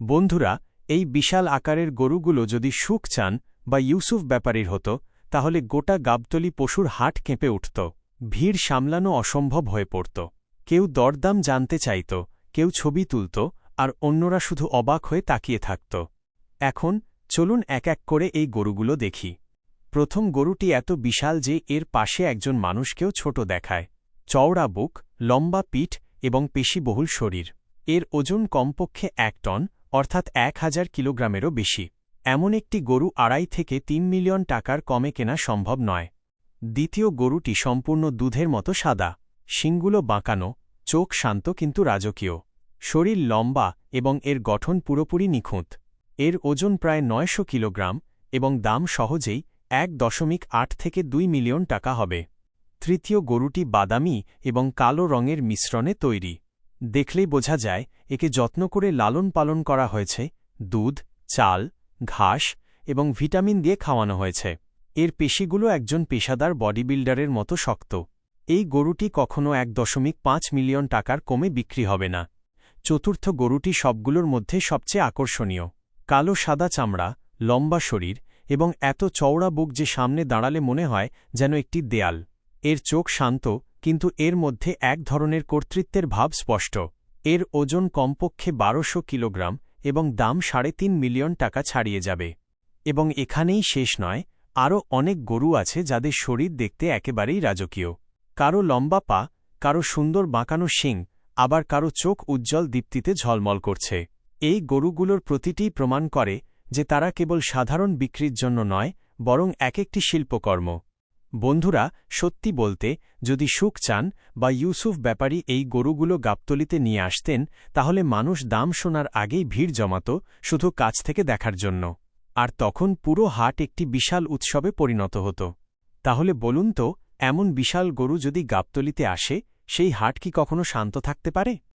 বন্ধুরা, এই বিশাল আকারের গরুগুলো যদি সুখ চান বা ইউসুফ ব্যাপারীর হতো, তাহলে গোটা গাবতলি পশুর হাট কেঁপে উঠত। ভিড় সামলানো অসম্ভব হয়ে পড়ত। কেউ দরদাম জানতে চাইত, কেউ ছবি তুলত, আর অন্যরা শুধু অবাক হয়ে তাকিয়ে থাকত। এখন, চলুন এক এক করে এই গরুগুলো দেখি। প্রথম গরুটি এত বিশাল যে এর পাশে একজন মানুষকেও ছোট দেখায়। চওড়া বুক, লম্বা পিঠ এবং পেশিবহুল শরীর। এর ওজন কমপক্ষে এক টন অর্থাৎ এক হাজার কিলোগ্রামেরও বেশি। এমন একটি গরু আড়াই থেকে তিন মিলিয়ন টাকার কমে কেনা সম্ভব নয়। দ্বিতীয় গরুটি সম্পূর্ণ দুধের মতো সাদা। শিংগুলো বাঁকানো, চোখ শান্ত কিন্তু রাজকীয়। শরীর লম্বা এবং এর গঠন পুরোপুরি নিখুঁত। এর ওজন প্রায় নয়শো কিলোগ্রাম এবং দাম সহজেই এক দশমিক আট থেকে দুই মিলিয়ন টাকা হবে। তৃতীয় গরুটি বাদামি এবং কালো রঙের মিশ্রণে তৈরি। দেখলেই বোঝা যায় একে যত্ন করে লালন পালন করা হয়েছে, দুধ, চাল, ঘাস এবং ভিটামিন দিয়ে খাওয়ানো হয়েছে। এর পেশিগুলো একজন পেশাদার বডি বিল্ডারের মতো শক্ত। এই গরুটি কখনও এক দশমিক পাঁচ মিলিয়ন টাকার কমে বিক্রি হবে না। চতুর্থ গরুটি সবগুলোর মধ্যে সবচেয়ে আকর্ষণীয়। কালো সাদা চামড়া, লম্বা শরীর এবং এত চওড়া বুক যে সামনে দাঁড়ালে মনে হয় যেন একটি দেয়াল। এর চোখ শান্ত কিন্তু এর মধ্যে এক ধরনের কর্তৃত্বের ভাব স্পষ্ট। এর ওজন কমপক্ষে বারোশো কিলোগ্রাম এবং দাম সাড়ে তিন মিলিয়ন টাকা ছাড়িয়ে যাবে। এবং এখানেই শেষ নয়, আরও অনেক গরু আছে যাদের শরীর দেখতে একেবারেই রাজকীয়। কারও লম্বা পা, কারও সুন্দর বাঁকানো শিং, আবার কারও চোখ উজ্জ্বল দীপ্তিতে ঝলমল করছে। এই গরুগুলোর প্রতিটিই প্রমাণ করে যে তারা কেবল সাধারণ বিক্রির জন্য নয়, বরং এক একটি শিল্পকর্ম। বন্ধুরা, সত্যি বলতে, যদি সুখ চান বা ইউসুফ ব্যাপারী এই গরুগুলো গাবতলিতে নিয়ে আসতেন, তাহলে মানুষ দাম শোনার আগেই ভিড় জমাত শুধু কাছ থেকে দেখার জন্য। আর তখন পুরো হাট একটি বিশাল উৎসবে পরিণত হতো। তাহলে বলুন তো, এমন বিশাল গরু যদি গাবতলিতে আসে, সেই হাট কি কখনো শান্ত থাকতে পারে?